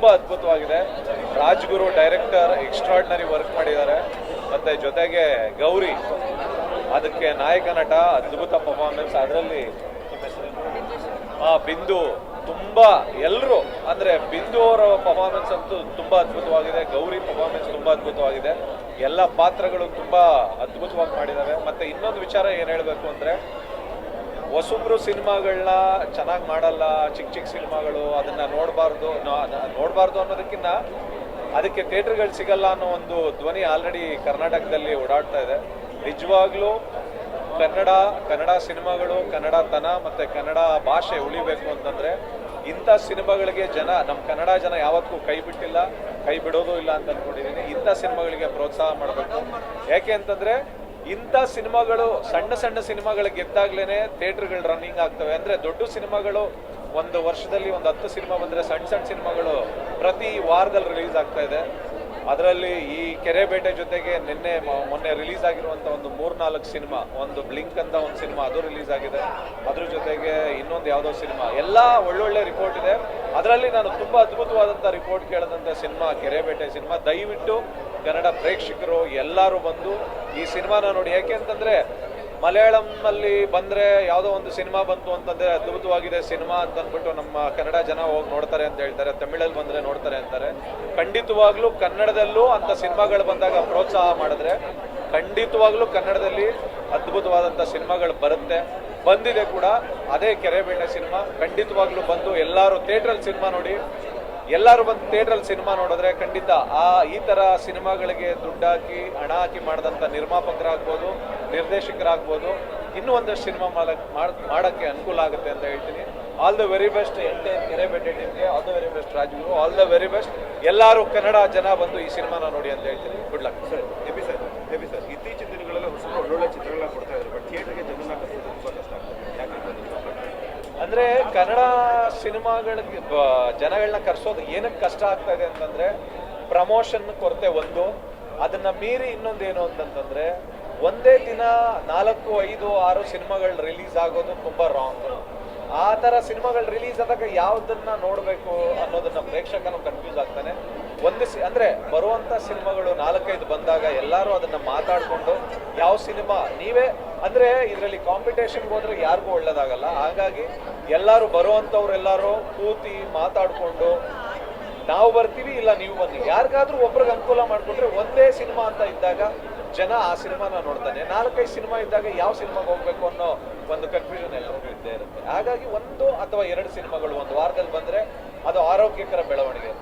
ತುಂಬಾ ಅದ್ಭುತವಾಗಿದೆ. Rajguru director extraordinary work ಮಾಡಿದ್ದಾರೆ. ಮತ್ತೆ ಜೊತೆಗೆ ಗೌರಿ, ಅದಕ್ಕೆ ನಾಯಕ ನಟ, ಅದ್ಭುತ ಪರ್ಫಾರ್ಮೆನ್ಸ್ ಅದರಲ್ಲಿ ಆ, ಬಿಂದು. ತುಂಬಾ ಎಲ್ಲರೂ ಅಂದ್ರೆ ಬಿಂದು ಅವರ ಪರ್ಫಾರ್ಮೆನ್ಸ್ ಅಂತೂ ತುಂಬಾ ಅದ್ಭುತವಾಗಿದೆ. ಗೌರಿ ಪರ್ಫಾರ್ಮೆನ್ಸ್ ತುಂಬಾ ಅದ್ಭುತವಾಗಿದೆ. ಎಲ್ಲ ಪಾತ್ರಗಳು ತುಂಬಾ ಅದ್ಭುತವಾಗಿ ಮಾಡಿದ್ದಾರೆ ಮತ್ತೆ ಇನ್ನೊಂದು ವಿಚಾರ ಏನು ಹೇಳಬೇಕು ಅಂದ್ರೆ ಹೊಸಬ್ರು ಸಿನಿಮಾಗಳನ್ನ ಚೆನ್ನಾಗಿ ಮಾಡಲ್ಲ ಚಿಕ್ಕ ಚಿಕ್ಕ ಸಿನಿಮಾಗಳು ಅದನ್ನು ನೋಡಬಾರ್ದು ನೋಡಬಾರ್ದು ಅನ್ನೋದಕ್ಕಿಂತ ಅದಕ್ಕೆ ಥಿಯೇಟ್ರ್ಗಳು ಸಿಗಲ್ಲ ಅನ್ನೋ ಒಂದು ಧ್ವನಿ ಆಲ್ರೆಡಿ ಕರ್ನಾಟಕದಲ್ಲಿ ಓಡಾಡ್ತಾ ಇದೆ. ನಿಜವಾಗ್ಲೂ ಕನ್ನಡ ಕನ್ನಡ ಸಿನಿಮಾಗಳು ಕನ್ನಡತನ ಮತ್ತು ಕನ್ನಡ ಭಾಷೆ ಉಳಿಬೇಕು ಅಂತಂದರೆ ಇಂಥ ಸಿನಿಮಾಗಳಿಗೆ ಜನ ನಮ್ಮ ಕನ್ನಡ ಜನ ಯಾವತ್ತೂ ಕೈ ಬಿಟ್ಟಿಲ್ಲ, ಕೈ ಬಿಡೋದು ಇಲ್ಲ ಅಂತ ಅಂದ್ಕೊಂಡಿದ್ದೀನಿ ಇಂಥ ಸಿನಿಮಾಗಳಿಗೆ ಪ್ರೋತ್ಸಾಹ ಮಾಡಬೇಕು. ಯಾಕೆ ಅಂತಂದ್ರೆ ಇಂಥ ಸಿನಿಮಾಗಳು ಸಣ್ಣ ಸಣ್ಣ ಸಿನಿಮಾಗಳು ಗೆದ್ದಾಗ್ಲೇ ಥಿಯೇಟರ್ಗಳು ರನ್ನಿಂಗ್ ಆಗ್ತವೆ. ಅಂದ್ರೆ ದೊಡ್ಡ ಸಿನಿಮಾಗಳು ಒಂದು ವರ್ಷದಲ್ಲಿ ಒಂದು ಹತ್ತು ಸಿನಿಮಾ ಬಂದ್ರೆ ಸಣ್ಣ ಸಣ್ಣ ಸಿನಿಮಾಗಳು ಪ್ರತಿ ವಾರದಲ್ಲಿ ರಿಲೀಸ್ ಆಗ್ತಾ ಇದೆ. ಅದರಲ್ಲಿ ಈ ಕೆರೆ ಬೇಟೆ ಜೊತೆಗೆ ನಿನ್ನೆ ಮೊನ್ನೆ ರಿಲೀಸ್ ಆಗಿರುವಂಥ ಒಂದು ಮೂರ್ನಾಲ್ಕು ಸಿನಿಮಾ, ಒಂದು ಬ್ಲಿಂಕ್ ಅಂತ ಒಂದು ಸಿನಿಮಾ ಅದು ರಿಲೀಸ್ ಆಗಿದೆ. ಅದ್ರ ಜೊತೆಗೆ ಇನ್ನೊಂದು ಯಾವುದೋ ಸಿನಿಮಾ. ಎಲ್ಲ ಒಳ್ಳೊಳ್ಳೆ ರಿಪೋರ್ಟ್ ಇದೆ. ಅದರಲ್ಲಿ ನಾನು ತುಂಬ ಅದ್ಭುತವಾದಂಥ ರಿಪೋರ್ಟ್ ಕೇಳಿದಂಥ ಸಿನಿಮಾ ಕೆರೆಬೇಟೆ ಸಿನಿಮಾ. ದಯವಿಟ್ಟು ಕನ್ನಡ ಪ್ರೇಕ್ಷಕರು ಎಲ್ಲರೂ ಬಂದು ಈ ಸಿನಿಮಾನ ನೋಡಿ. ಯಾಕೆ ಅಂತಂದರೆ ಮಲಯಾಳಂನಲ್ಲಿ ಬಂದರೆ ಯಾವುದೋ ಒಂದು ಸಿನಿಮಾ ಬಂತು ಅಂತಂದರೆ ಅದ್ಭುತವಾಗಿದೆ ಸಿನಿಮಾ ಅಂತ ಅಂದ್ಬಿಟ್ಟು ನಮ್ಮ ಕನ್ನಡ ಜನ ಹೋಗಿ ನೋಡ್ತಾರೆ ಅಂತ ಹೇಳ್ತಾರೆ. ತಮಿಳಲ್ಲಿ ಬಂದರೆ ನೋಡ್ತಾರೆ ಅಂತಾರೆ. ಖಂಡಿತವಾಗ್ಲೂ ಕನ್ನಡದಲ್ಲೂ ಅಂತ ಸಿನಿಮಾಗಳು ಬಂದಾಗ ಪ್ರೋತ್ಸಾಹ ಮಾಡಿದ್ರೆ ಖಂಡಿತವಾಗ್ಲೂ ಕನ್ನಡದಲ್ಲಿ ಅದ್ಭುತವಾದಂಥ ಸಿನಿಮಾಗಳು ಬರುತ್ತೆ. ಬಂದಿದೆ ಕೂಡ. ಅದೇ ಕೆರೆಬೇಡ ಸಿನಿಮಾ. ಖಂಡಿತವಾಗ್ಲೂ ಬಂದು ಎಲ್ಲರೂ ಥಿಯೇಟ್ರಲ್ಲಿ ಸಿನಿಮಾ ನೋಡಿ. ಎಲ್ಲರೂ ಬಂದು ಥಿಯೇಟ್ರಲ್ಲಿ ಸಿನಿಮಾ ನೋಡಿದ್ರೆ ಖಂಡಿತ ಆ, ಈ ತರ ಸಿನಿಮಾಗಳಿಗೆ ದುಡ್ಡು ಹಾಕಿ, ಹಣ ಹಾಕಿ ಮಾಡಿದಂಥ ನಿರ್ಮಾಪಕರಾಗ್ಬೋದು, ನಿರ್ದೇಶಕರಾಗ್ಬೋದು, ಇನ್ನೂ ಒಂದಷ್ಟು ಸಿನಿಮಾ ಮಾಡಕ್ ಮಾಡ್- ಮಾಡಕ್ಕೆ ಅನುಕೂಲ ಆಗುತ್ತೆ ಅಂತ ಹೇಳ್ತೀನಿ. ಆಲ್ ದ ವೆರಿ ಬೆಸ್ಟ್ ಎಂಟೆ ಕೆರೆಬೇಟೆ ಟೀಮ್ಗೆ all the very best Rajguru. All the very best ಎಲ್ಲರೂ ಕನ್ನಡ ಜನ ಬಂದು ಈ ಸಿನಿಮಾನ ನೋಡಿ ಅಂತ ಹೇಳ್ತೀನಿ. Good luck sir AB sir AB sir ಇತ್ತೀಚಿನ ದಿನಗಳಲ್ಲಿ ಹೊಸಬರು ಒಳ್ಳೊಳ್ಳೆ ಚಿತ್ರಗಳನ್ನ ಕೊಡ್ತಾ ಇದ್ದಾರೆ ಬಟ್ ಥಿಯೇಟರ್ಗೆ ಜನನ ಕರ್ಸೋದು ತುಂಬ ಕಷ್ಟ ಆಗ್ತದೆ ಯಾಕೆ ಅಂದ್ರೆ ಕನ್ನಡ ಸಿನಿಮಾಗಳಿಗೆ ಜನಗಳನ್ನ ಕರ್ಸೋದು ಏನಕ್ಕೆ ಕಷ್ಟ ಆಗ್ತಾ ಇದೆ ಅಂತಂದ್ರೆ ಪ್ರಮೋಷನ್ ಕೊರತೆ ಒಂದು. ಅದನ್ನ ಮೀರಿ ಇನ್ನೊಂದು ಏನು ಅಂತಂತಂದ್ರೆ ಒಂದೇ ದಿನ ನಾಲ್ಕು, ಐದು, ಆರು ಸಿನಿಮಾಗಳು ರಿಲೀಸ್ ಆಗೋದು ತುಂಬಾ ರಾಂಗ್ ಆ ತರ ಸಿನಿಮಾಗಳು ರಿಲೀಸ್ ಆದಾಗ ಯಾವ್ದನ್ನ ನೋಡಬೇಕು ಅನ್ನೋದನ್ನ ಪ್ರೇಕ್ಷಕನು ಕನ್ಫ್ಯೂಸ್ ಆಗ್ತಾನೆ. ಒಂದು ಸಿ, ಅಂದ್ರೆ ಬರುವಂತ ಸಿನಿಮಾಗಳು ನಾಲ್ಕೈದು ಬಂದಾಗ ಎಲ್ಲರೂ ಅದನ್ನ ಮಾತಾಡ್ಕೊಂಡು, ಯಾವ ಸಿನಿಮಾ, ನೀವೇ ಅಂದ್ರೆ ಇದರಲ್ಲಿ ಕಾಂಪಿಟೇಷನ್ ಹೋದ್ರೆ ಯಾರಿಗೂ ಒಳ್ಳೇದಾಗಲ್ಲ. ಹಾಗಾಗಿ ಎಲ್ಲರೂ ಬರುವಂತವ್ರು ಎಲ್ಲರೂ ಕೂತಿ ಮಾತಾಡ್ಕೊಂಡು, ನಾವು ಬರ್ತೀವಿ, ಇಲ್ಲ ನೀವು ಬನ್ನಿ. ಯಾರಿಗಾದ್ರೂ ಒಬ್ರಿಗೆ ಅನುಕೂಲ ಮಾಡಿಕೊಟ್ರೆ ಒಂದೇ ಸಿನಿಮಾ ಅಂತ ಇದ್ದಾಗ ಜನ ಆ ಸಿನಿಮಾನ ನೋಡ್ತಾನೆ. ನಾಲ್ಕೈದು ಸಿನಿಮಾ ಇದ್ದಾಗ ಯಾವ ಸಿನಿಮಾಗೆ ಹೋಗ್ಬೇಕು ಅನ್ನೋ ಒಂದು ಕನ್ಫ್ಯೂಷನ್ ಎಲ್ಲರಿಗೂ ಇದ್ದೇ ಇರುತ್ತೆ. ಹಾಗಾಗಿ ಒಂದು ಅಥವಾ ಎರಡು ಸಿನಿಮಾಗಳು ಒಂದು ವಾರದಲ್ಲಿ ಬಂದ್ರೆ ಅದು ಆರೋಗ್ಯಕರ ಬೆಳವಣಿಗೆ